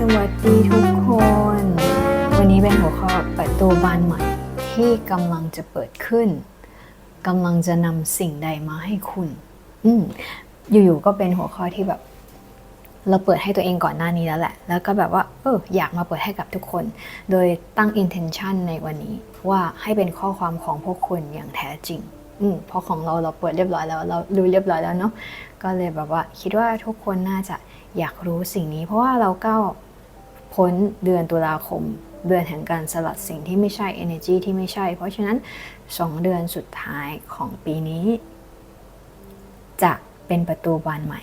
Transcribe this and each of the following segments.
สวัสดีทุกคน วันนี้เป็นหัวข้อเปิดตัวบานใหม่ที่กำลังจะเปิดขึ้นกำลังจะนำสิ่งใดมาให้คุณ อืมอยู่ๆก็เป็นหัวข้อที่แบบ เราเปิดให้ตัวเองก่อนหน้านี้แล้วแหละ แล้วก็แบบว่า เอออยากมาเปิดให้กับทุกคน โดยตั้ง intention ในวันนี้ว่าให้เป็นข้อความของพวกคุณอย่างแท้จริงอืมเพราะของเราเราเปิดเรียบร้อยแล้ว เรารู้เรียบร้อยแล้วเนาะก็เลยแบบว่า คิดว่าทุกคนน่าจะอยากรู้สิ่งนี้ เพราะว่าเราก้าว พ้นเดือนตุลาคม เดือนแห่งการสลัดสิ่งที่ไม่ใช่ energy ที่ไม่ใช่ เพราะฉะนั้น 2 เดือนสุดท้ายของปีนี้ จะเป็นประตูบานใหม่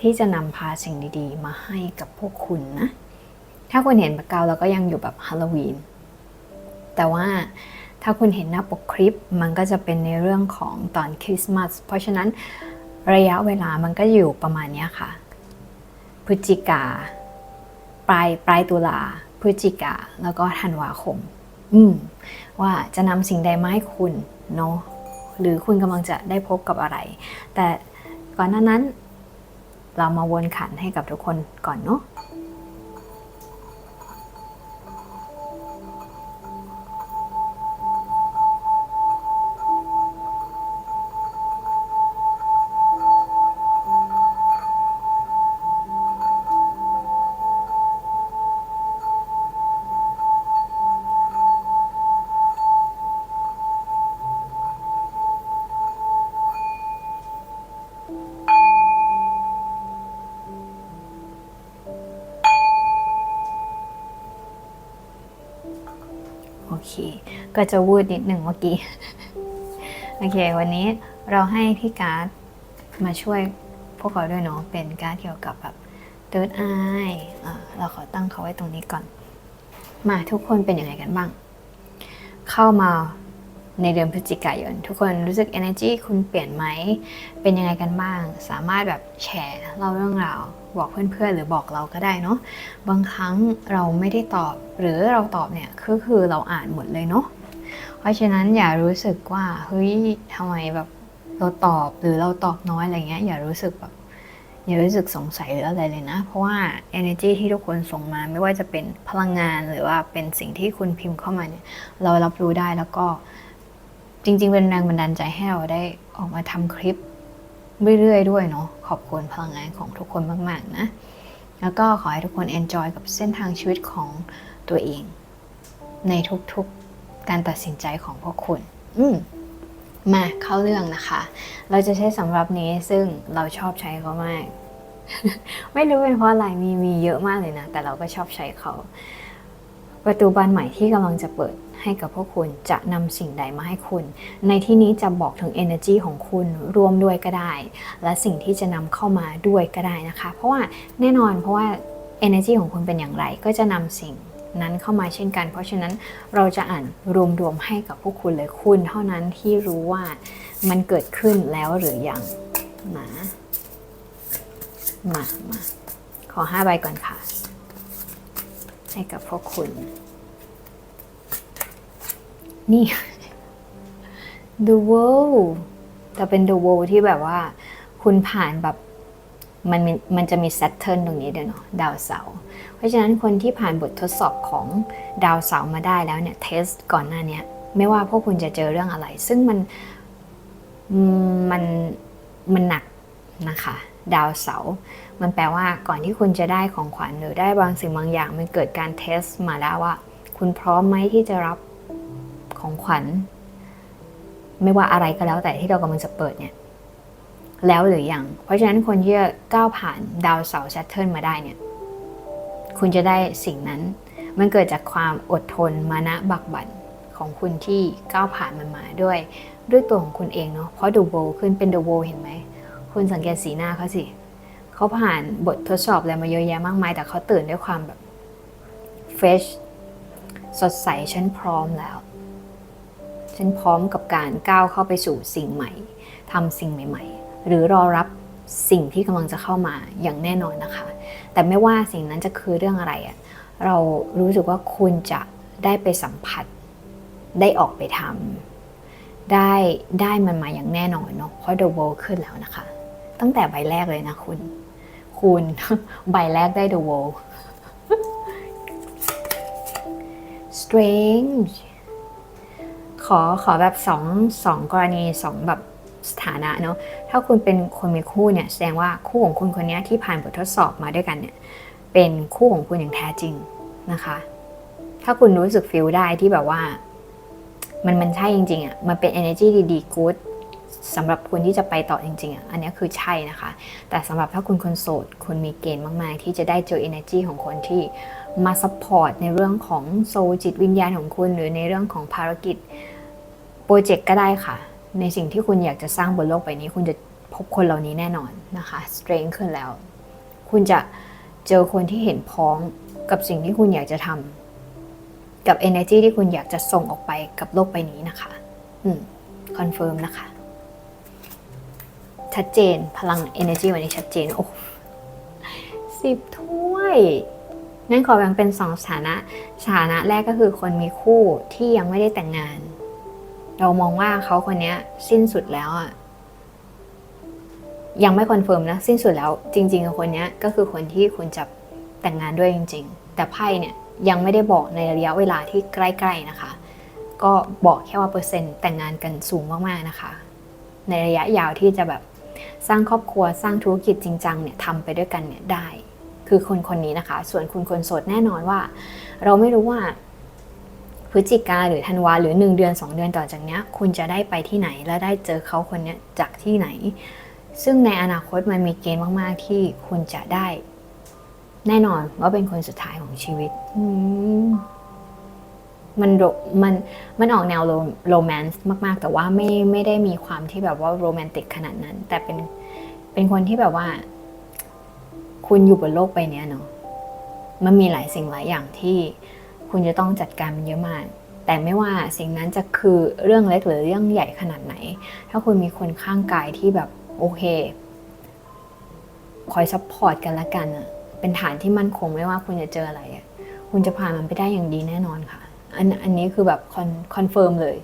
ที่จะนำพาสิ่งดีๆ มาให้กับพวกคุณนะ ถ้าคุณเห็นปากกาเราก็ยังอยู่แบบฮาโลวีน แต่ว่าถ้าคุณเห็นหน้าปกคลิปมันก็จะเป็นในเรื่องของตอนคริสต์มาส เพราะฉะนั้นระยะเวลามันก็อยู่ประมาณนี้ค่ะ พฤศจิกา ลายปลายตุลาพฤศจิกาแล้วก็ธันวาคม อืมว่าจะนำสิ่งใดมาให้คุณเนาะหรือคุณกำลังจะได้พบกับอะไร แต่ก่อนหน้านั้น เรามาวนขันให้กับทุกคนก่อนเนาะ เค ก็จะวูดนิดหนึ่งเมื่อกี้ โอเค วันนี้เราให้พี่การ์ดมาช่วยพวกเราด้วยเนาะ เป็นการ์ดเกี่ยวกับแบบ third eye อ่าเราขอตั้งเขาไว้ตรงนี้ก่อน มาทุกคนเป็นยังไงกันบ้าง เข้ามา ในเดือนพฤศจิกายน ทุกคนรู้สึก energy คุณเปลี่ยนไหม เป็นยังไงกันบ้าง สามารถแบบแชร์เล่าเรื่องราวบอกเพื่อนๆ หรือบอกเราก็ได้เนาะบางครั้งเราไม่ได้ตอบ หรือเราตอบเนี่ยก็คือเราอ่านหมดเลยเนาะเพราะฉะนั้นอย่ารู้สึกว่าเฮ้ยทำไมแบบเราตอบหรือเราตอบน้อยอะไรเงี้ยอย่ารู้สึกแบบอย่ารู้สึกสงสัยหรืออะไรเลยนะ เพราะว่า energy ที่ทุกคนส่งมาไม่ว่าจะเป็นพลังงานหรือว่าเป็นสิ่งที่คุณพิมพ์เข้ามาเนี่ยเรารับรู้ได้แล้วก็ จริง ๆ เป็นแรงบันดาลใจให้เราได้ออกมาทำคลิปเรื่อย ๆ ด้วยเนาะขอบคุณพลังงานของทุกคนมาก ๆ นะ แล้วก็ขอให้ทุกคน enjoy กับเส้นทางชีวิตของตัวเอง ในทุกๆการตัดสินใจของพวกคุณ อืมมาเข้าเรื่องนะคะ เราจะใช้สำหรับนี้ซึ่งเราชอบใช้เขามาก ไม่รู้เป็นเพราะอะไรมีมีเยอะมากเลยนะ แต่เราก็ชอบใช้เขา ประตูบานใหม่ที่กำลังจะเปิด ให้กับพวกคุณจะนำสิ่งใดมาให้คุณ ในที่นี้จะบอกถึง energy ของคุณรวมด้วยก็ได้ และสิ่งที่จะนำเข้ามาด้วยก็ได้นะคะ เพราะว่าแน่นอนเพราะว่า energy ของคุณเป็นอย่างไร ก็จะนำสิ่งนั้นเข้ามาเช่นกัน เพราะฉะนั้นเราจะอ่านรวมๆให้กับพวกคุณเลยคุณ เท่านั้นที่รู้ว่ามันเกิดขึ้นแล้วหรือยังนะมามาขอห้าใบก่อนค่ะ ให้กับพวกคุณ นี่ The World แต่เป็น The World ที่แบบว่า คุณผ่านแบบมันมันจะมี Saturn ตรงนี้ด้วยเนาะดาวเสาร์เพราะฉะนั้นคนที่ผ่านบททดสอบของดาวเสาร์มาได้แล้วเนี่ยเทสก่อนหน้านี้ไม่ว่าพวกคุณจะเจอเรื่องอะไร ซึ่งมันมันมันหนักนะคะ ดาวเสาร์มันแปลว่าก่อนที่คุณจะได้ของขวัญหรือได้บางสิ่งบางอย่าง มันเกิดการเทสมาแล้วว่า คุณพร้อมไหมที่จะรับ ของขวัญ ไม่ว่าอะไรก็แล้วแต่ที่เรากำลังจะเปิดเนี่ย แล้วหรือยัง เพราะฉะนั้นคนที่จะก้าวผ่านดาวเสาร์แซตเทิร์นมาได้เนี่ย คุณจะได้สิ่งนั้น มันเกิดจากความอดทนมานะบักบั่นของคุณที่ก้าวผ่านมันมาด้วย ด้วยตัวของคุณเองเนาะ เพราะดูโบขึ้นเป็นดูโบเห็นไหม คุณสังเกตสีหน้าเขาสิเขาผ่านบททดสอบอะไรมาเยอะแยะมากมาย แต่เขาตื่นด้วยความแบบเฟชสดใสฉันพร้อมแล้ว ฉันพร้อมกับการก้าวเข้าไปสู่สิ่งใหม่ทำสิ่งใหม่ ๆ หรือรอรับสิ่งที่กำลังจะเข้ามาอย่างแน่นอนนะคะ แต่ไม่ว่าสิ่งนั้นจะคือเรื่องอะไรอะเรารู้สึกว่าคุณจะได้ไปสัมผัส ได้ออกไปทำได้ได้มันมาอย่างแน่นอนเนาะเพราะ The World ขึ้นแล้วนะคะ ตั้งแต่ใบแรกเลยนะคุณ คุณใบแรกได้ The World strange ขอขอแบบสองสองกรณีสองแบบสถานะเนาะถ้าคุณเป็นคนมีคู่เนี่ยแสดงว่าคู่ของคุณคนนี้ที่ผ่านบททดสอบมาด้วยกันเนี่ยเป็นคู่ของคุณอย่างแท้จริงนะคะ ถ้าคุณรู้สึกฟีลได้ที่แบบว่า มันมันใช่จริงๆอะ่ะมันเป็น energy ดีๆ good สำหรับคุณที่จะไปต่อจริงๆอะอันนี้คือใช่นะคะ แต่สำหรับถ้าคุณคนโสด คุณมีเกณฑ์มากๆ ที่จะได้เจอ energy ของคนที่มาซัพพอร์ตในเรื่องของโซลจิตวิญญาณของคุณ หรือในเรื่องของภารกิจ โปรเจกต์ก็ได้ค่ะ ในสิ่งที่คุณอยากจะสร้างบนโลกใบนี้ คุณจะพบคนเหล่านี้แน่นอนนะคะสเตรนขึ้นแล้ว คุณจะเจอคนที่เห็นพ้องกับสิ่งที่คุณอยากจะทำกับ energy ที่คุณอยากจะส่งออกไปกับโลกใบนี้นะคะอืมคอนเฟิร์มนะคะ ชัดเจนพลัง energy วันนี้ชัดเจนโอ้สิบถ้วยงั้นขอแบ่งเป็นสองสถานะสถานะแรกก็คือคนมีคู่ที่ยังไม่ได้แต่งงาน เรามองว่าเขาคนนี้สิ้นสุดแล้วอะยังไม่คอนเฟิร์มนะ สิ้นสุดแล้วจริงๆคนนี้ก็คือคนที่คุณจะแต่งงานด้วยจริง ๆ แต่ไพ่เนี่ยยังไม่ได้บอกในระยะเวลาที่ใกล้ ๆนะคะ ก็บอกแค่ว่าเปอร์เซ็นต์แต่งงานกันสูงมากๆนะคะ ในระยะยาวที่จะแบบสร้างครอบครัวสร้างธุรกิจจริงจังเนี่ยทำไปด้วยกันเนี่ยได้ คือคนคนนี้นะคะ ส่วนคุณคนโสดแน่นอนว่า เราไม่รู้ว่า พฤศจิกาหรือธันวาหรือ 1 เดือน 2 เดือนต่อจากนี้คุณจะได้ไปที่ไหนและได้เจอเขาคนนี้จากที่ไหน ซึ่งในอนาคตมันมีเกณฑ์มากๆที่คุณจะได้ แน่นอนว่าเป็นคนสุดท้ายของชีวิตมันมันมันออกแนวโรแมนต์มาก ๆ แต่ว่าไม่ไม่ได้มีความที่แบบว่าโรแมนติกขนาดนั้น แต่เป็นเป็นคนที่แบบว่า คุณอยู่บนโลกใบเนี้ยเนาะมันมีหลายสิ่งหลายอย่างที่ คุณจะต้องจัดการมันเยอะมาก แต่ไม่ว่าสิ่งนั้นจะคือเรื่องเล็กหรือเรื่องใหญ่ขนาดไหน ถ้าคุณมีคนข้างกายที่แบบโอเค คอยซัพพอร์ตกันละกันอะเป็นฐานที่มั่นคงไม่ว่าคุณจะเจออะไรอะคุณจะผ่านมันไปได้อย่างดีแน่นอนค่ะ อันอันนี้คือแบบคอนคอนเฟิร์มเลย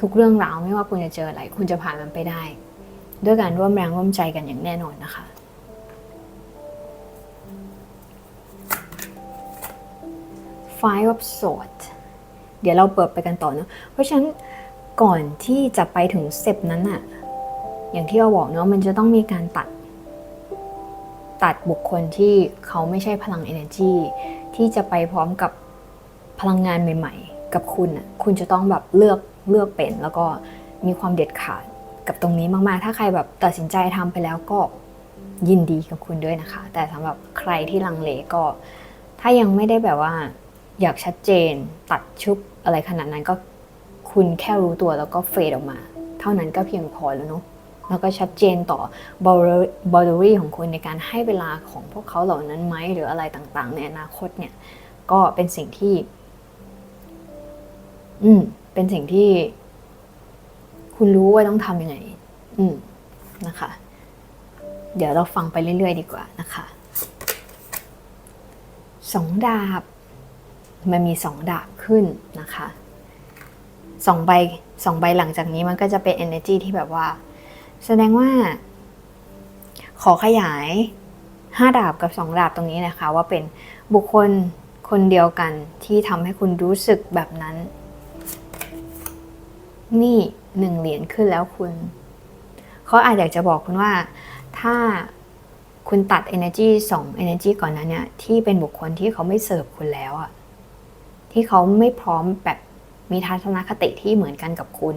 ทุกเรื่องราวไม่ว่าคุณจะเจออะไร คุณจะผ่านมันไปได้ ด้วยการร่วมแรงร่วมใจกันอย่างแน่นอนนะคะ Five of Swords เดี๋ยวเราเปิดไปกันต่อเนาะเพราะฉะนั้นก่อนที่จะไปถึงสเต็ปนั้นอะอย่างที่เราบอกเนาะมันจะต้องมีการตัด ตัดบุคคลที่เขาไม่ใช่พลัง energy ที่จะไปพร้อมกับพลังงานใหม่ ๆ กับคุณอะคุณจะต้องแบบเลือกเลือกเป็น แล้วก็มีความเด็ดขาดกับตรงนี้มากๆ ถ้าใครแบบตัดสินใจทำไปแล้วก็ยินดีกับคุณด้วยนะคะ แต่สำหรับใครที่ลังเลก็ ถ้ายังไม่ได้แบบว่า อยากชัดเจน ตัดชุบอะไรขนาดนั้นก็คุณแค่รู้ตัวแล้วก็เฟดออกมา เท่านั้นก็เพียงพอแล้วเนาะแล้วก็ชัดเจนต่อบอลรี่ของคุณในการให้เวลาของพวกเขาเหล่านั้นไหมหรืออะไรต่างๆ ในอนาคตเนี่ยก็เป็นสิ่งที่ อืม เป็นสิ่งที่ คุณรู้ว่าต้องทำยังไง อืมนะคะ เดี๋ยวเราฟังไปเรื่อย ๆ ดีกว่านะคะสองดาบ มันมีสองดาบขึ้นนะคะสองใบสองใบหลังจากนี้มันก็จะเป็น energy ที่แบบว่า แสดงว่า ขอขยายห้าดาบกับสองดาบตรงนี้นะคะ ว่าเป็นบุคคลคนเดียวกันที่ทำให้คุณรู้สึกแบบนั้น นี่หนึ่งเหรียญขึ้นแล้วคุณเขาอาจอยากจะบอกคุณว่า ถ้าคุณตัด energy สอง energy ก่อนนั้นเนี่ยที่เป็นบุคคลที่เขาไม่เสิร์ฟคุณแล้วอะ ที่เขาไม่พร้อมแบบมีทัศนคติที่เหมือนกันกับคุณ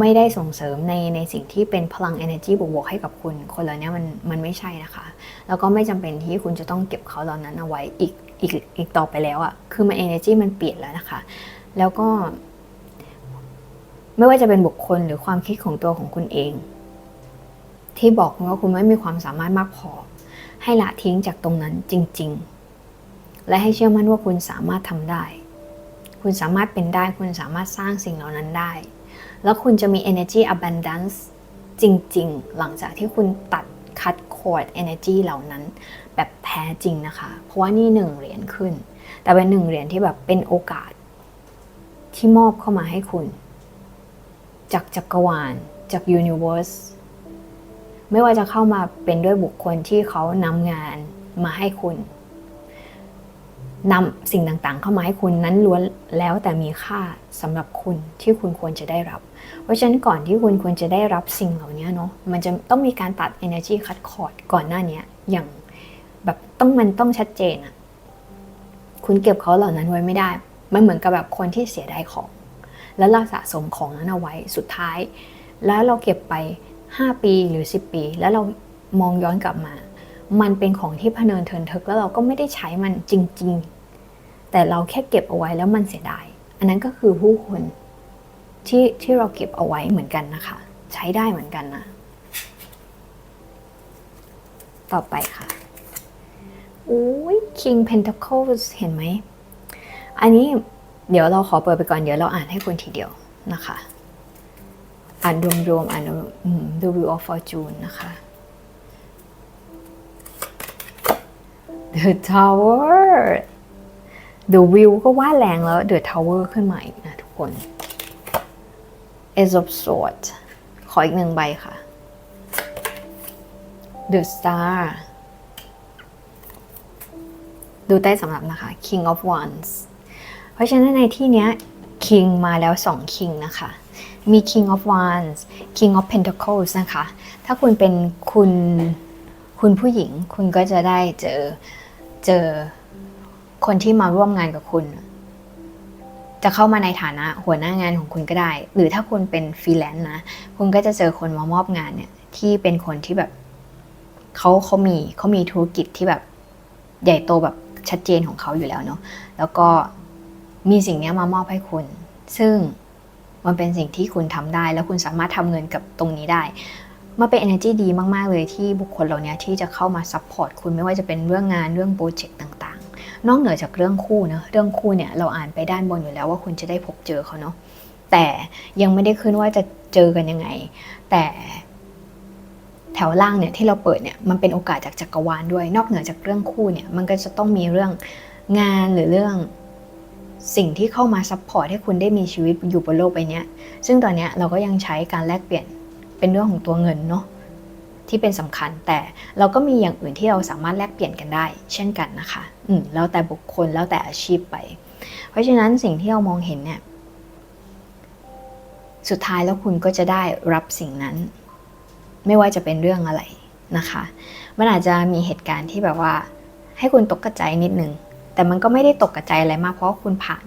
ไม่ได้ส่งเสริมในในสิ่งที่เป็นพลัง energy บวกๆให้กับคุณ คนเหล่านี้มันมันไม่ใช่นะคะ แล้วก็ไม่จำเป็นที่คุณจะต้องเก็บเขาเหล่านั้นเอาไว้อีกอีกอีกต่อไปแล้วอะคือมัน energy มันเปลี่ยนแล้วนะคะ แล้วก็ ไม่ว่าจะเป็นบุคคลหรือความคิดของตัวของคุณเอง ที่บอกคุณว่าคุณไม่มีความสามารถมากพอให้ละทิ้งจากตรงนั้นจริง ๆ และให้เชื่อมั่นว่าคุณสามารถทำได้ คุณสามารถเป็นได้ คุณสามารถสร้างสิ่งเหล่านั้นได้ แล้วคุณจะมี energy abundance จริง ๆ หลังจากที่คุณตัดคัดคอร์ด energy เหล่านั้น แบบแท้จริงนะคะ เพราะว่านี่หนึ่งเหรียญขึ้น แต่เป็นหนึ่งเหรียญที่แบบเป็นโอกาส ที่มอบเข้ามาให้คุณ จากจักรวาล จาก universe ไม่ว่าจะเข้ามาเป็นด้วยบุคคลที่เขานำงานมาให้คุณ นำสิ่งต่างๆ เข้ามาให้คุณนั้นล้วนแล้วแต่มีค่าสำหรับคุณที่คุณควรจะได้รับ เพราะฉะนั้นก่อนที่คุณควรจะได้รับสิ่งเหล่านี้เนาะมันจะต้องมีการตัด energy cut cord ก่อนหน้านี้อย่างแบบต้องมันต้องชัดเจนอะคุณเก็บเขาเหล่านั้นไว้ไม่ได้ มันเหมือนกับแบบคนที่เสียดายของ แล้วเราสะสมของนั้นเอาไว้สุดท้าย แล้วเราเก็บไป 5 ปีหรือ 10 ปี แล้วเรามองย้อนกลับมา มันเป็นของที่พเนินเทินทึกแล้วเราก็ไม่ได้ใช้มันจริง ๆ แต่เราแค่เก็บเอาไว้แล้วมันเสียดาย อันนั้นก็คือผู้คนที่ที่เราเก็บเอาไว้เหมือนกันนะคะ ใช้ได้เหมือนกันนะ ต่อไปค่ะอุ้ย King Pentacles เห็นไหม อันนี้เดี๋ยวเราขอเปิดไปก่อน เดี๋ยวเราอ่านให้คุณทีเดียวนะคะ อ่านรวมๆ อ่านอืม The Wheel of Fortune นะคะ The Tower The Wheel ก็ว่าแรงแล้ว The Tower ขึ้นมาอีกนะทุกคน Ace of Swords ขออีกหนึ่งใบค่ะ The Star ดูใต้สำหรับนะคะ King of Wands เพราะฉะนั้นในที่เนี้ย King มาแล้ว 2 King นะคะ มี King of Wands King of Pentacles นะคะ ถ้าคุณเป็นคุณคุณผู้หญิง คุณก็จะได้เจอเจอ คนที่มาร่วมงานกับคุณ จะเข้ามาในฐานะหัวหน้างานของคุณก็ได้ หรือถ้าคุณเป็นฟรีแลนซ์นะ คุณก็จะเจอคนมามอบงานเนี่ย ที่เป็นคนที่แบบเขาเขามีเขามีธุรกิจที่แบบใหญ่โตแบบชัดเจนของเขาอยู่แล้วเนาะ แล้วก็มีสิ่งนี้มามอบให้คุณ ซึ่งมันเป็นสิ่งที่คุณทำได้ แล้วคุณสามารถทำเงินกับตรงนี้ได้มันเป็น energy ดีมาก ๆ เลยที่บุคคลเหล่านี้ที่จะเข้ามา support คุณไม่ว่าจะเป็นเรื่องงานเรื่องโปรเจกต์ต่างๆ นอกเหนือจากเรื่องคู่เนะเรื่องคู่เนี่ยเราอ่านไปด้านบนอยู่แล้วว่าคุณจะได้พบเจอเขาเนาะแต่ยังไม่ได้ขึ้นว่าจะเจอกันยังไง แต่แถวล่างเนี่ยที่เราเปิดเนี่ยมันเป็นโอกาสจากจักรวาลด้วย นอกเหนือจากเรื่องคู่เนี่ยมันก็จะต้องมีเรื่องงานหรือเรื่องสิ่งที่เข้ามาซัพพอร์ตให้คุณได้มีชีวิตอยู่บนโลกใบนี้ซึ่งตอนนี้เราก็ยังใช้การแลกเปลี่ยนเป็นเรื่องของตัวเงินเนาะ ที่เป็นสำคัญ แต่เราก็มีอย่างอื่นที่เราสามารถแลกเปลี่ยนกันได้ เช่นกันนะคะอืมแล้วแต่บุคคลแล้วแต่อาชีพไป เพราะฉะนั้นสิ่งที่เรามองเห็นเนี่ยสุดท้ายแล้วคุณก็จะได้รับสิ่งนั้น ไม่ว่าจะเป็นเรื่องอะไรนะคะ มันอาจจะมีเหตุการณ์ที่แบบว่า ให้คุณตกกระใจนิดนึง แต่มันก็ไม่ได้ตกกระใจอะไรมากเพราะว่าคุณผ่าน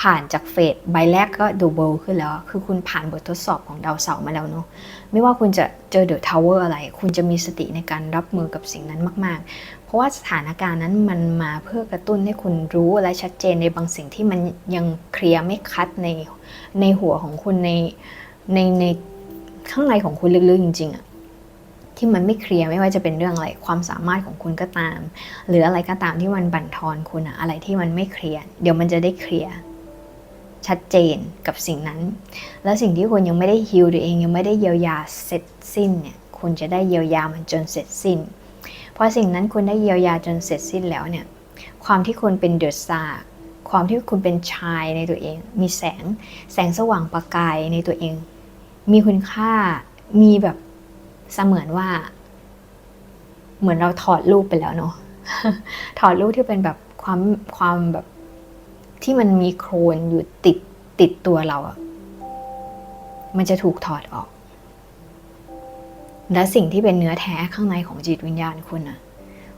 ผ่านจากเฟสใบแรกก็ดูเบลขึ้นแล้ว คือคุณผ่านบททดสอบของดาวเสาร์มาแล้วเนาะไม่ว่าคุณจะเจอเดอะทาวเวอร์อะไร คุณจะมีสติในการรับมือกับสิ่งนั้นมากๆ เพราะว่าสถานการณ์นั้นมันมาเพื่อกระตุ้นให้คุณรู้และชัดเจนในบางสิ่งที่มันยังเคลียร์ไม่คัดในในหัวของคุณในในในข้างในของคุณลึกๆจริงๆอะ ที่มันไม่เคลียร์ไม่ว่าจะเป็นเรื่องอะไรความสามารถของคุณก็ตาม หรืออะไรก็ตามที่มันบั่นทอนคุณอะอะไรที่มันไม่เคลียร์เดี๋ยวมันจะได้เคลียร์ชัดเจนกับสิ่งนั้น แล้วสิ่งที่คุณยังไม่ได้ฮิลตัวเองยังไม่ได้เยียวยาเสร็จสิ้นเนี่ยคุณจะได้เยียวยามันจนเสร็จสิ้นพอสิ่งนั้นคุณได้เยียวยาจนเสร็จสิ้นแล้วเนี่ยความที่คุณเป็นเดอะซาความที่คุณเป็นชายในตัวเอง มีแสงแสงสว่างประกายในตัวเอง มีคุณค่ามีแบบ เสมือนว่า เหมือนเราถอดรูปไปแล้วเนาะถอดรูปที่เป็นแบบความความแบบที่มันมีโครนอยู่ติดติดตัวเราอะมันจะถูกถอดออก และสิ่งที่เป็นเนื้อแท้ข้างในของจิตวิญญาณคุณอะ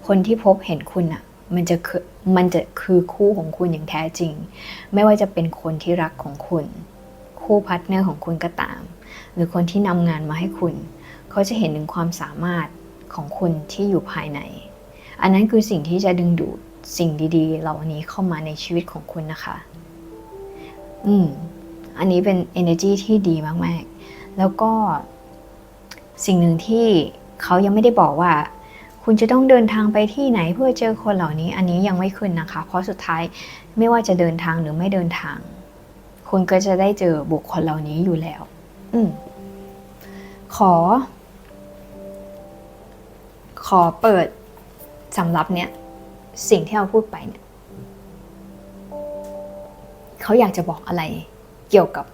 คนที่พบเห็นคุณอะมันจะคือมันจะคือคู่ของคุณอย่างแท้จริง ไม่ว่าจะเป็นคนที่รักของคุณ คู่พาร์ทเนอร์ของคุณก็ตาม หรือคนที่นำงานมาให้คุณ เขาจะเห็นถึงความสามารถของคุณที่อยู่ภายใน อันนั้นคือสิ่งที่จะดึงดูดสิ่งดี ๆ เหล่านี้เข้ามาในชีวิตของคุณนะคะ อืม อันนี้เป็น energy ที่ดีมากๆ แล้วก็สิ่งหนึ่งที่เขายังไม่ได้บอกว่า คุณจะต้องเดินทางไปที่ไหนเพื่อเจอคนเหล่านี้ อันนี้ยังไม่ขึ้นนะคะ เพราะสุดท้ายไม่ว่าจะเดินทางหรือไม่เดินทาง คุณก็จะได้เจอบุคคลเหล่านี้อยู่แล้ว อืมขอ ขอเปิดสำรับเนี้ยสิ่งที่เราพูดไปเนี่ยเขาอยากจะบอกอะไรเกี่ยวกับ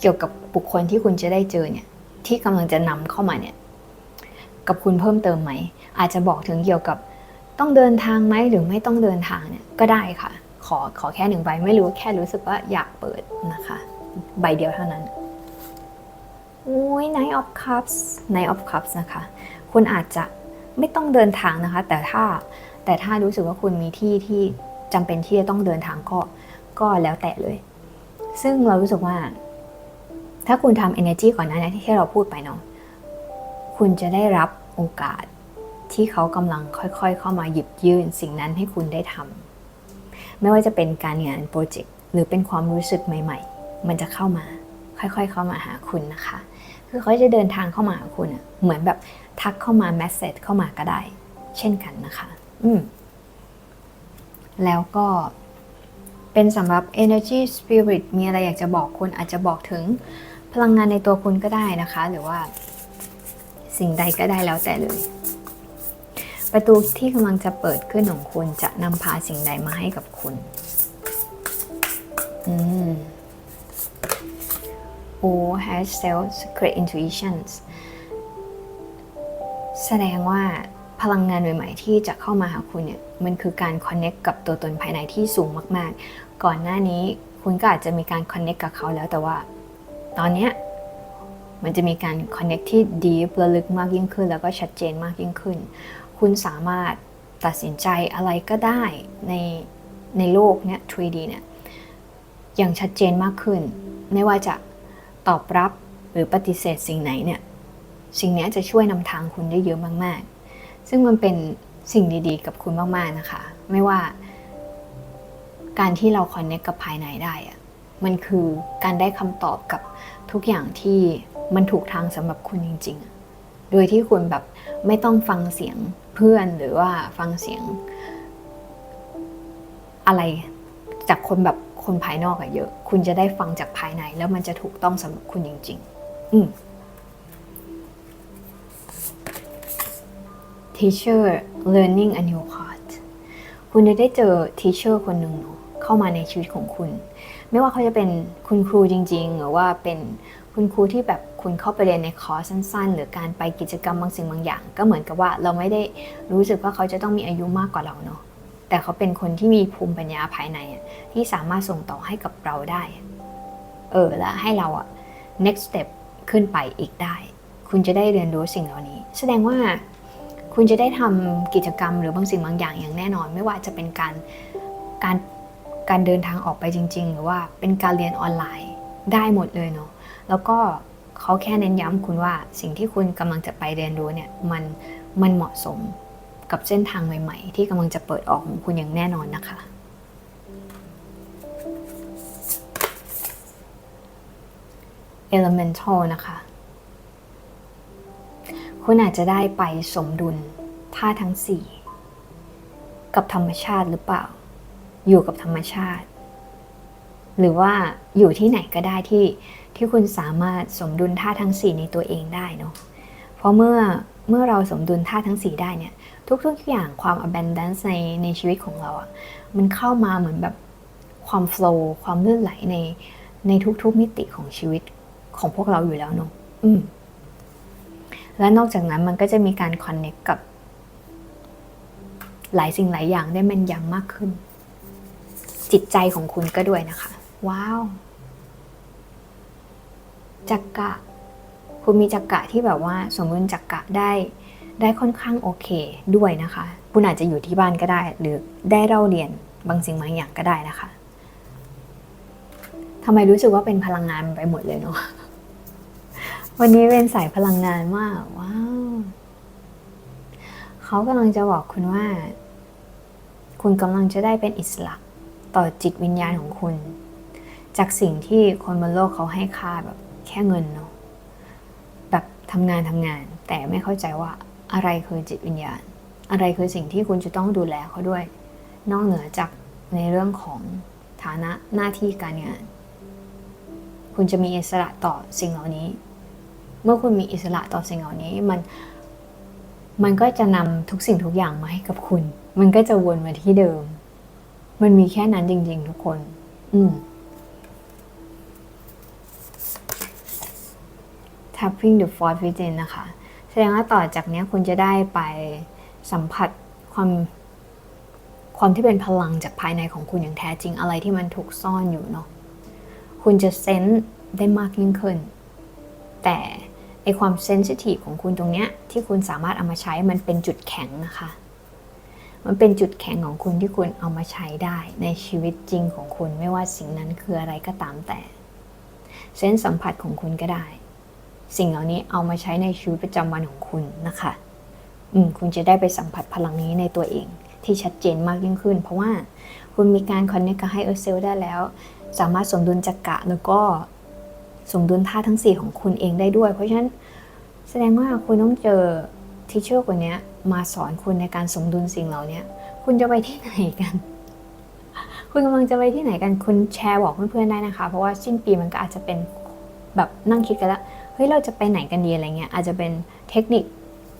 เกี่ยวกับบุคคลที่คุณจะได้เจอเนี่ย ที่กำลังจะนำเข้ามาเนี่ย กับคุณเพิ่มเติมไหม อาจจะบอกถึงเกี่ยวกับต้องเดินทางไหมหรือไม่ต้องเดินทางเนี่ยก็ได้ค่ะ ขอขอแค่หนึ่งใบไม่รู้แค่รู้สึกว่าอยากเปิดนะคะ ใบเดียวเท่านั้นโอ้ย Knight of Cups Knight of Cups นะคะ คุณอาจจะไม่ต้องเดินทางนะคะ แต่ถ้าแต่ถ้ารู้สึกว่าคุณมีที่ที่จำเป็นที่จะต้องเดินทางก็ก็แล้วแต่เลย ซึ่งเรารู้สึกว่า ถ้าคุณทำ energy ก่อนหน้านี้ที่เราพูดไปเนาะคุณจะได้รับโอกาสที่เขากำลังค่อยๆ เข้ามาหยิบยื่นสิ่งนั้นให้คุณได้ทำไม่ว่าจะเป็นการงานโปรเจกต์หรือเป็นความรู้สึกใหม่ ๆ มันจะเข้ามา ค่อยๆ เข้ามาหาคุณนะคะ คือเขาจะเดินทางเข้ามาคุณอะเหมือนแบบทักเข้ามาแมสเซจเข้ามาก็ได้ เช่นกันนะคะ อืมแล้วก็เป็นสำหรับ energy spirit มีอะไรอยากจะบอกคุณอาจจะบอกถึงพลังงานในตัวคุณก็ได้นะคะ หรือว่าสิ่งใดก็ได้แล้วแต่เลย ประตูที่กำลังจะเปิดขึ้นของคุณจะนำพาสิ่งใดมาให้กับคุณ อืม O has self secret intuitions แสดงว่าพลังงานใหม่ๆที่จะเข้ามาหาคุณเนี่ย มันคือการ connect กับตัวตนภายในที่สูงมากๆ ก่อนหน้านี้คุณก็อาจจะมีการ connect กับเขาแล้วแต่ว่า ตอนเนี้ยมันจะมีการ connect ที่ deep ระลึกมากยิ่งขึ้น แล้วก็ชัดเจนมากยิ่งขึ้น คุณสามารถตัดสินใจอะไรก็ได้ในในโลกเนี้ย 3D เนี่ยอย่างชัดเจนมากขึ้น ไม่ว่าจะ ตอบรับหรือปฏิเสธสิ่งไหนเนี่ยสิ่งนี้จะช่วยนำทางคุณได้เยอะมากๆ ซึ่งมันเป็นสิ่งดีๆ กับคุณมากๆนะคะ ไม่ว่า การที่เราคอนเนคกับภายในได้อะมันคือการได้คำตอบกับทุกอย่างที่มันถูกทางสำหรับคุณจริง ๆ โดยที่คุณแบบไม่ต้องฟังเสียงเพื่อนหรือว่าฟังเสียงอะไรจากคนแบบ คนภายนอกอะเยอะ คุณจะได้ฟังจากภายใน แล้วมันจะถูกต้องสำหรับคุณจริง ๆ อืม teacher learning a new part คุณจะได้เจอ teacher คนหนึ่งเนาะเข้ามาในชีวิตของคุณ ไม่ว่าเขาจะเป็นคุณครูจริง ๆ หรือว่าเป็นคุณครูที่แบบคุณเข้าไปเรียนในคอร์สสั้น ๆ หรือการไปกิจกรรมบางสิ่งบางอย่าง ก็เหมือนกับว่าเราไม่ได้รู้สึกว่าเขาจะต้องมีอายุมากกว่าเราเนาะ แต่เขาเป็นคนที่มีภูมิปัญญาภายในที่สามารถส่งต่อให้กับเราได้ เออ แล้วให้เราอะ next step ขึ้นไปอีกได้ คุณจะได้เรียนรู้สิ่งเหล่านี้ แสดงว่าคุณจะได้ทำกิจกรรมหรือบางสิ่งบางอย่างอย่างแน่นอน ไม่ว่าจะเป็นการการการเดินทางออกไปจริง ๆ หรือว่าเป็นการเรียนออนไลน์ได้หมดเลยเนาะแล้วก็เขาแค่เน้นย้ำคุณว่าสิ่งที่คุณกำลังจะไปเรียนรู้เนี่ยมันมันเหมาะสม กับเส้นทางใหม่ ๆ ที่กำลังจะเปิดออกของคุณอย่างแน่นอนนะคะ elemental นะคะ คุณอาจจะได้ไปสมดุลท่าทั้ง4กับธรรมชาติหรือเปล่า อยู่กับธรรมชาติ หรือว่าอยู่ที่ไหนก็ได้ที่ที่คุณสามารถสมดุลท่าทั้ง4ในตัวเองได้เนาะเพราะเมื่อ เมื่อเราสมดุลท่าทั้ง 4 ได้เนี่ยทุกๆอย่างความ abundance ในในชีวิตของเราอะ่ะมันเข้ามาเหมือนแบบความ flow ความลื่นไหลในในทุกๆมิติของชีวิตของพวกเราอยู่แล้วเนาะอืมและนอกจากนั้นมันก็จะมีการ connect กับ หลายสิ่งหลายอย่างได้แม่นยำมากขึ้น จิตใจของคุณก็ด้วยนะคะ ว้าวจักกะ คุณมีจักกะที่แบบว่าสมดุลจักกะได้ได้ค่อนข้างโอเคด้วยนะคะ คุณอาจจะอยู่ที่บ้านก็ได้ หรือได้เล่าเรียนบางสิ่งบางอย่างก็ได้นะคะทำไมรู้สึกว่าเป็นพลังงานไปหมดเลยเนาะวันนี้เป็นสายพลังงานมากว้าวเขากำลังจะบอกคุณว่า คุณกำลังจะได้เป็นอิสระต่อจิตวิญญาณของคุณ จากสิ่งที่คนบนโลกเขาให้ค่าแบบแค่เงินเนาะ ทำงานทำงาน แต่ไม่เข้าใจว่าอะไรคือจิตวิญญาณ อะไรคือสิ่งที่คุณจะต้องดูแลเขาด้วย นอกเหนือจากในเรื่องของฐานะหน้าที่การงาน คุณจะมีอิสระต่อสิ่งเหล่านี้ เมื่อคุณมีอิสระต่อสิ่งเหล่านี้มันมันก็จะนำทุกสิ่งทุกอย่างมาให้กับคุณ มันก็จะวนมาที่เดิม มันมีแค่นั้นจริง ๆ ทุกคน อืม tapping the fourth within นะคะ แสดงว่าต่อจากนี้คุณจะได้ไปสัมผัสความความที่เป็นพลังจากภายในของคุณอย่างแท้จริงอะไรที่มันถูกซ่อนอยู่เนาะ คุณจะเซนส์ได้มากยิ่งขึ้น แต่ไอความเซนซิทีฟของคุณตรงเนี้ยที่คุณสามารถเอามาใช้มันเป็นจุดแข็งนะคะ มันเป็นจุดแข็งของคุณที่คุณเอามาใช้ได้ในชีวิตจริงของคุณไม่ว่าสิ่งนั้นคืออะไรก็ตามแต่ เซนส์สัมผัสของคุณก็ได้ สิ่งเหล่านี้เอามาใช้ในชีวิตประจำวันของคุณนะคะอืมคุณจะได้ไปสัมผัสพลังนี้ในตัวเอง ที่ชัดเจนมากยิ่งขึ้น เพราะว่าคุณมีการคอนเนคกับไฮเออร์เซลได้แล้ว สามารถสมดุลจักระแล้วก็สมดุลธาตุทั้ง 4 ของคุณเองได้ด้วย เพราะฉะนั้นแสดงว่าคุณต้องเจอทีเชอร์คนนี้มาสอนคุณในการสมดุลสิ่งเหล่านี้คุณจะไปที่ไหนกัน คุณกำลังจะไปที่ไหนกัน คุณแชร์บอกเพื่อนๆได้นะคะ เพราะว่าสิ้นปีมันก็อาจจะเป็นแบบนั่งคิดกันแล้ว ฮ้ยเราจะไปไหนกันดีอะไรเงี้ยอาจจะเป็นเทคนิค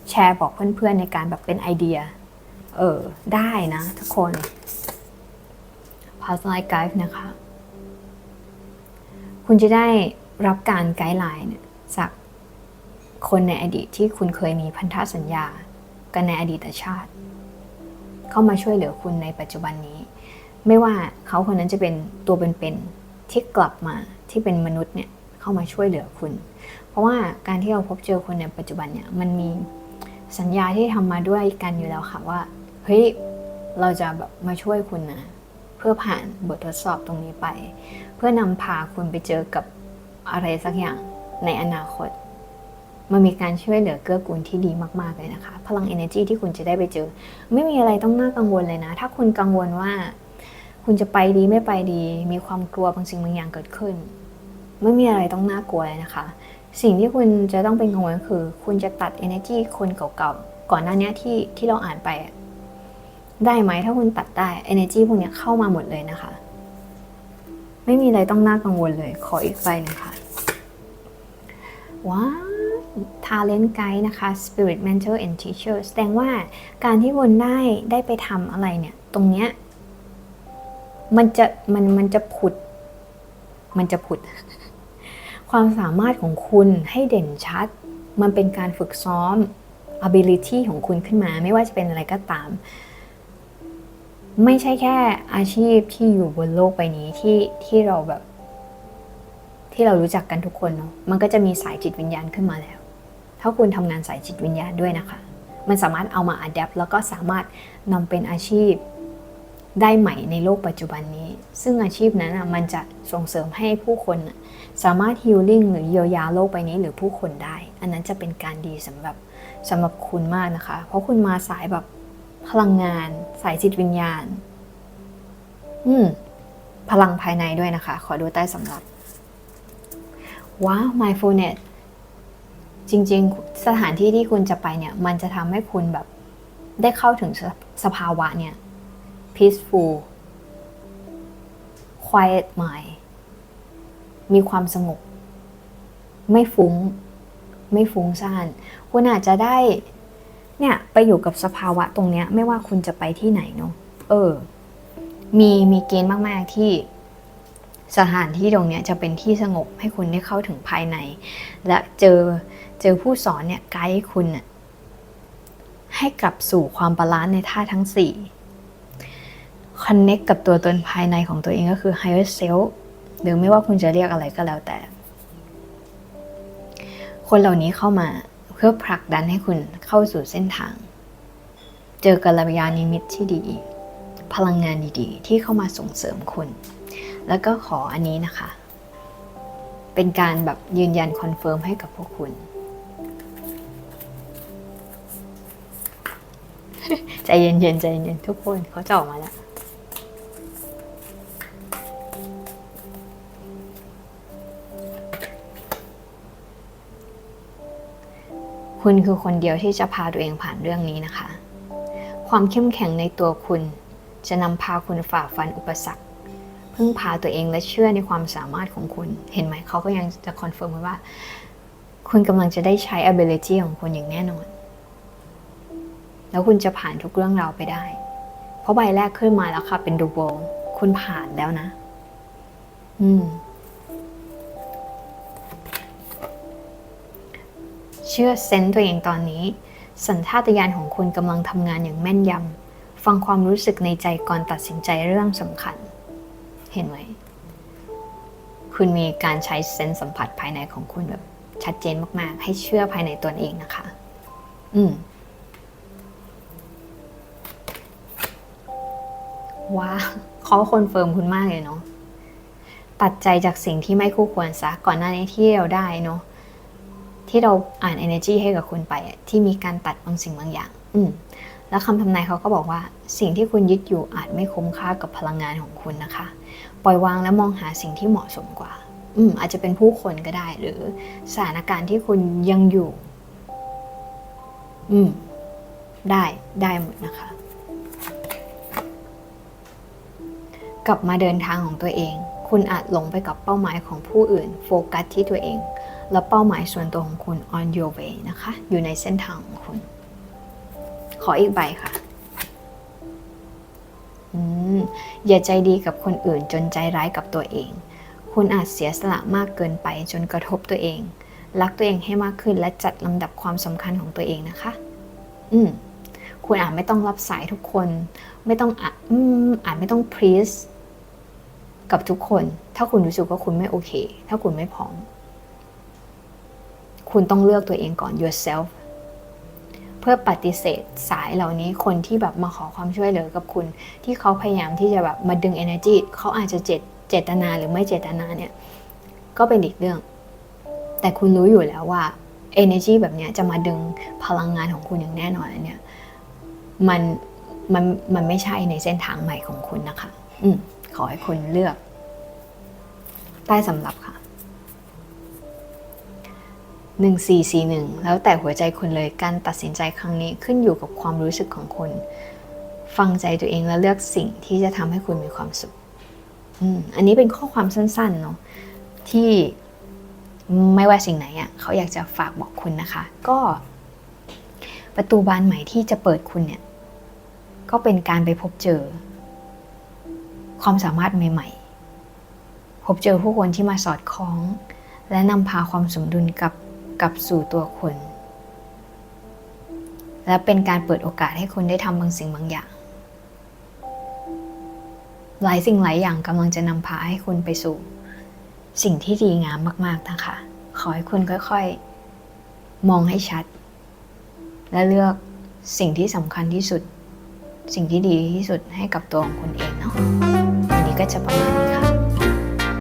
แชร์บอกเพื่อนๆในการแบบเป็นไอเดีย เออ ได้นะทุกคน Past Life Guide นะคะ คุณจะได้รับการไกด์ไลน์เนี่ยจากคนในอดีตที่คุณเคยมีพันธสัญญา กันในอดีตชาติ เข้ามาช่วยเหลือคุณในปัจจุบันนี้ ไม่ว่าเขาคนนั้นจะเป็นตัวเป็นๆที่กลับมาที่เป็นมนุษย์เนี่ยเข้ามาช่วยเหลือคุณ เพราะว่าการที่เราพบเจอคนในปัจจุบันเนี่ยมันมีสัญญาที่ทำมาด้วยกันอยู่แล้วค่ะว่าเฮ้ยเราจะแบบมาช่วยคุณนะเพื่อผ่านบททดสอบตรงนี้ไป เพื่อนำพาคุณไปเจอกับอะไรสักอย่างในอนาคต มันมีการช่วยเหลือเกื้อกูลที่ดีมาก ๆ เลยนะคะ พลัง energy ที่คุณจะได้ไปเจอ ไม่มีอะไรต้องน่ากังวลเลยนะ ถ้าคุณกังวลว่า คุณจะไปดีไม่ไปดี มีความกลัวบางสิ่งบางอย่างเกิดขึ้น ไม่มีอะไรต้องน่ากลัวเลยนะคะ สิ่งที่คุณจะต้องเป็นกังวลคือ คุณจะตัด energy คนเก่าๆ ก่อนหน้านี้ที่ที่เราอ่านไปได้ไหมถ้าคุณตัดได้ energy พวกนี้เข้ามาหมดเลยนะคะ ไม่มีอะไรต้องน่ากังวลเลย ขออีกใบหนึงค่ะ ว้าว talent guide นะคะ spirit mentor and teacher แสดงว่าการที่คุณได้ได้ไปทำอะไรเนี่ย ตรงเนี้ยมันจะมันมันจะผุด มันจะผุด ความสามารถของคุณให้เด่นชัด มันเป็นการฝึกซ้อม ability ของคุณขึ้นมา ไม่ว่าจะเป็นอะไรก็ตาม ไม่ใช่แค่อาชีพที่อยู่บนโลกใบนี้ที่ที่เราแบบ ที่เรารู้จักกันทุกคนเนาะมันก็จะมีสายจิตวิญญาณขึ้นมาแล้ว ถ้าคุณทำงานสายจิตวิญญาณด้วยนะคะ มันสามารถเอามาอัดแอปแล้วก็สามารถนำเป็นอาชีพ ได้ใหม่ในโลกปัจจุบันนี้ ซึ่งอาชีพนั้นอะมันจะส่งเสริมให้ผู้คนสามารถฮิลลิ่งหรือเยียวยาโลกใบนี้หรือผู้คนได้ อันนั้นจะเป็นการดีสำหรับสำหรับคุณมากนะคะ เพราะคุณมาสายแบบพลังงาน สายจิตวิญญาณ อืม พลังภายในด้วยนะคะ ขอดูใต้สำรับ ว้าว mindfulness จริง ๆ สถานที่ที่คุณจะไปเนี่ย มันจะทำให้คุณแบบได้เข้าถึงสสภาวะเนี่ย peaceful quiet mind มีความสงบ ไม่ฟุง้ง ไม่ฟุ้งซ่าน คุณอาจจะได้ เนี่ย ไปอยู่กับสภาวะตรงเนี้ย ไม่ว่าคุณจะไปที่ไหนเนาะ เออ มีมีเกณฑ์มาก ๆ ที่สถานที่ตรงนี้จะเป็นที่สงบให้คุณได้เข้าถึงภายใน และเจอเจอผู้สอนเนี่ยไกด์คุณน่ะให้กลับสู่ความบาลานซ์ในท่าทั้ง4 คอนเน็กกับตัวตนภายในของตัวเองก็คือ higher self หรือไม่ว่าคุณจะเรียกอะไรก็แล้วแต่ คนเหล่านี้เข้ามาเพื่อผลักดันให้คุณเข้าสู่เส้นทาง เจอกัลยาณมิตที่ดี พลังงานดีๆ ที่เข้ามาส่งเสริมคุณ แล้วก็ขออันนี้นะคะ เป็นการแบบยืนยันคอนเฟิร์มให้กับพวกคุณใจเย็นๆใจเย็นทุกคนเขาจะออกมาแล้ว คุณคือคนเดียวที่จะพาตัวเองผ่านเรื่องนี้นะคะ ความเข้มแข็งในตัวคุณ จะนำพาคุณฝ่าฟันอุปสรรค พึ่งพาตัวเองและเชื่อในความสามารถของคุณ เห็นไหมเขาก็ยังจะคอนเฟิร์มไว้ว่า คุณกำลังจะได้ใช้ ability ของคุณอย่างแน่นอน แล้วคุณจะผ่านทุกเรื่องราวไปได้ เพราะใบแรกขึ้นมาแล้วค่ะเป็น the world คุณผ่านแล้วนะ อืม เชื่อเซนต์ตัวเองตอนนี้ สัญชาตญาณของคุณกำลังทำงานอย่างแม่นยำฟังความรู้สึกในใจก่อนตัดสินใจเรื่องสำคัญ เห็นไหม คุณมีการใช้เซนส์สัมผัสภายในของคุณแบบชัดเจนมาก ๆ ให้เชื่อภายในตนเองนะคะ อืม ว้าเขาคนเฟิร์มคุณมากเลยเนาะตัดใจจากสิ่งที่ไม่คู่ควรซะก่อนหน้านี้ที่เราได้เนาะ ที่เราอ่าน energy ให้กับคุณไปอะที่มีการตัดบางสิ่งบางอย่าง อืมแล้วคำทำนายเขาก็บอกว่า สิ่งที่คุณยึดอยู่อาจไม่คุ้มค่ากับพลังงานของคุณนะคะ ปล่อยวางและมองหาสิ่งที่เหมาะสมกว่า อืมอาจจะเป็นผู้คนก็ได้ หรือสถานการณ์ที่คุณยังอยู่ อืมได้ได้หมดนะคะ กลับมาเดินทางของตัวเอง คุณอาจหลงไปกับเป้าหมายของผู้อื่น โฟกัสที่ตัวเอง และเป้าหมายส่วนตัวของคุณ on your way นะคะ อยู่ในเส้นทางของคุณ ขออีกใบค่ะอืมอย่าใจดีกับคนอื่นจนใจร้ายกับตัวเอง คุณอาจเสียสละมากเกินไปจนกระทบตัวเอง รักตัวเองให้มากขึ้นและจัดลำดับความสำคัญของตัวเองนะคะ อืมคุณอาจไม่ต้องรับสายทุกคน ไม่ต้องอะอืมอาจไม่ต้อง please กับทุกคน ถ้าคุณรู้สึกว่าคุณไม่โอเค ถ้าคุณไม่พร้อม คุณต้องเลือกตัวเองก่อน yourself เพื่อปฏิเสธสายเหล่านี้คนที่แบบมาขอความช่วยเหลือกับคุณ ที่เขาพยายามที่จะแบบมาดึง energy เขาอาจจะเจตเจตนาหรือไม่เจตนาเนี่ย ก็เป็นอีกเรื่อง แต่คุณรู้อยู่แล้วว่า energy แบบเนี้ยจะมาดึงพลังงานของคุณอย่างแน่นอนเนี่ยมันมันมันไม่ใช่ในเส้นทางใหม่ของคุณนะคะ อืมขอให้คุณเลือก ใต้สำหรับค่ะ หนึ่งสี่สี่หนึ่งแล้วแต่หัวใจคุณเลยการตัดสินใจครั้งนี้ขึ้นอยู่กับความรู้สึกของคุณ ฟังใจตัวเองแล้วเลือกสิ่งที่จะทำให้คุณมีความสุขอืมอันนี้เป็นข้อความสั้นๆเนาะที่ไม่ว่าสิ่งไหนอะ่ะเขาอยากจะฝากบอกคุณนะคะ ก็ ประตูบานใหม่ที่จะเปิดคุณเนี่ย ก็เป็นการไปพบเจอ ความสามารถใหม่ ๆ พบเจอผู้คนที่มาสอดคล้อง และนำพาความสมดุลกับ กลับสู่ตัวคุณ และเป็นการเปิดโอกาสให้คุณได้ทำบางสิ่งบางอย่าง หลายสิ่งหลายอย่างกำลังจะนำพาให้คุณไปสู่ สิ่งที่ดีงามมาก ๆนะคะ ขอให้คุณค่อยๆ มองให้ชัด และเลือกสิ่งที่สำคัญที่สุด สิ่งที่ดีที่สุดให้กับตัวของคุณเองเนาะอันนี้ก็จะประมาณนี้ค่ะ